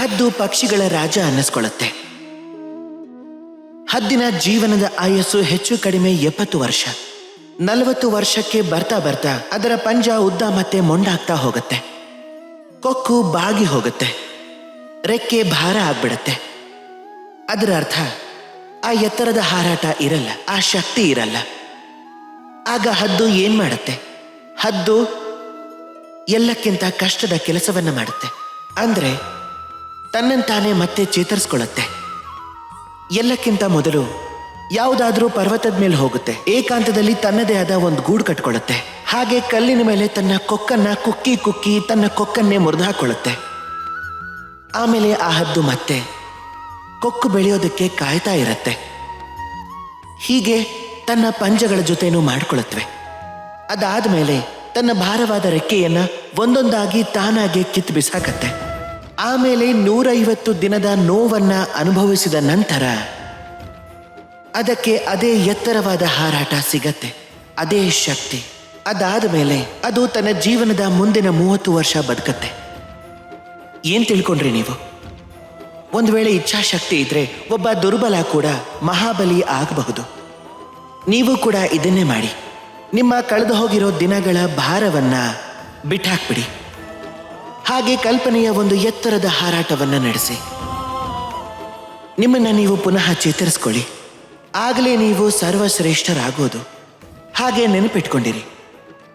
ಹದ್ದು ಪಕ್ಷಿಗಳ ರಾಜ ಅನ್ನಿಸ್ಕೊಳ್ಳುತ್ತೆ. ಹದ್ದಿನ ಜೀವನದ ಆಯಸ್ಸು ಹೆಚ್ಚು ಕಡಿಮೆ ಎಪ್ಪತ್ತು ವರ್ಷ. ನಲವತ್ತು ವರ್ಷಕ್ಕೆ ಬರ್ತಾ ಬರ್ತಾ ಅದರ ಪಂಜ ಉದ್ದ ಮತ್ತೆ ಮೊಂಡಾಗ್ತಾ ಹೋಗುತ್ತೆ. ಕೊಕ್ಕು ಬಾಗಿ ಹೋಗುತ್ತೆ. ರೆಕ್ಕೆ ಭಾರ ಆಗ್ಬಿಡತ್ತೆ. ಅದರ ಅರ್ಥ, ಆ ಎತ್ತರದ ಹಾರಾಟ ಇರಲ್ಲ, ಆ ಶಕ್ತಿ ಇರಲ್ಲ. ಆಗ ಹದ್ದು ಏನ್ ಮಾಡುತ್ತೆ? ಹದ್ದು ಎಲ್ಲಕ್ಕಿಂತ ಕಷ್ಟದ ಕೆಲಸವನ್ನ ಮಾಡುತ್ತೆ. ಅಂದ್ರೆ ತನ್ನಂತಾನೆ ಮತ್ತೆ ಚೇತರಿಸ್ಕೊಳ್ಳುತ್ತೆ. ಎಲ್ಲಕ್ಕಿಂತ ಮೊದಲು ಯಾವುದಾದ್ರೂ ಪರ್ವತದ ಮೇಲೆ ಹೋಗುತ್ತೆ. ಏಕಾಂತದಲ್ಲಿ ತನ್ನದೇ ಆದ ಒಂದು ಗೂಡು ಕಟ್ಕೊಳ್ಳುತ್ತೆ. ಹಾಗೆ ಕಲ್ಲಿನ ಮೇಲೆ ತನ್ನ ಕೊಕ್ಕನ್ನ ಕುಕ್ಕಿ ಕುಕ್ಕಿ ತನ್ನ ಕೊಕ್ಕನ್ನೇ ಮುರಿದು ಹಾಕೊಳ್ಳುತ್ತೆ. ಆಮೇಲೆ ಆ ಹದ್ದು ಮತ್ತೆ ಕೊಕ್ಕು ಬೆಳೆಯೋದಕ್ಕೆ ಕಾಯ್ತಾ ಇರತ್ತೆ. ಹೀಗೆ ತನ್ನ ಪಂಜಗಳ ಜೊತೆನೂ ಅದಾದ ಮೇಲೆ ತನ್ನ ಭಾರವಾದ ರೆಕ್ಕೆಯನ್ನ ಒಂದೊಂದಾಗಿ ತಾನಾಗೆ ಕಿತ್ತು ಬಿಸಾಕತ್ತೆ ಆಮೇಲೆ ನೂರೈವತ್ತು ದಿನದ ನೋವನ್ನ ಅನುಭವಿಸಿದ ನಂತರ ಅದಕ್ಕೆ ಅದೇ ಎತ್ತರವಾದ ಹಾರಾಟ ಸಿಗತ್ತೆ, ಅದೇ ಶಕ್ತಿ. ಅದಾದ ಮೇಲೆ ಅದು ತನ್ನ ಜೀವನದ ಮುಂದಿನ ಮೂವತ್ತು ವರ್ಷ ಬದುಕತ್ತೆ. ಏನ್ ತಿಳ್ಕೊಂಡ್ರಿ ನೀವು? ಒಂದು ವೇಳೆ ಇಚ್ಛಾಶಕ್ತಿ ಇದ್ರೆ ಒಬ್ಬ ದುರ್ಬಲ ಕೂಡ ಮಹಾಬಲಿ ಆಗಬಹುದು. ನೀವು ಕೂಡ ಇದನ್ನೇ ಮಾಡಿ. ನಿಮ್ಮ ಕಳೆದು ಹೋಗಿರೋ ದಿನಗಳ ಭಾರವನ್ನ ಬಿಟ್ಟಾಕ್ಬಿಡಿ. ಹಾಗೆ ಕಲ್ಪನೆಯ ಒಂದು ಎತ್ತರದ ಹಾರಾಟವನ್ನು ನಡೆಸಿ. ನಿಮ್ಮನ್ನ ನೀವು ಪುನಃ ಚೇತರಿಸ್ಕೊಳ್ಳಿ. ಆಗಲೇ ನೀವು ಸರ್ವಶ್ರೇಷ್ಠರಾಗೋದು. ಹಾಗೆ ನೆನಪಿಟ್ಕೊಂಡಿರಿ.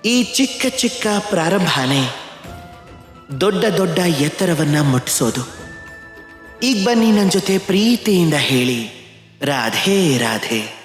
ಈ ಚಿಕ್ಕ ಚಿಕ್ಕ ಪ್ರಾರಂಭನೇ ದೊಡ್ಡ ದೊಡ್ಡ ಎತ್ತರವನ್ನ ಮುಟ್ಟಿಸೋದು ಈಗ ಬನ್ನಿ ನನ್ನ ಜೊತೆ ಪ್ರೀತಿಯಿಂದ ಹೇಳಿ. ರಾಧೆ ರಾಧೆ.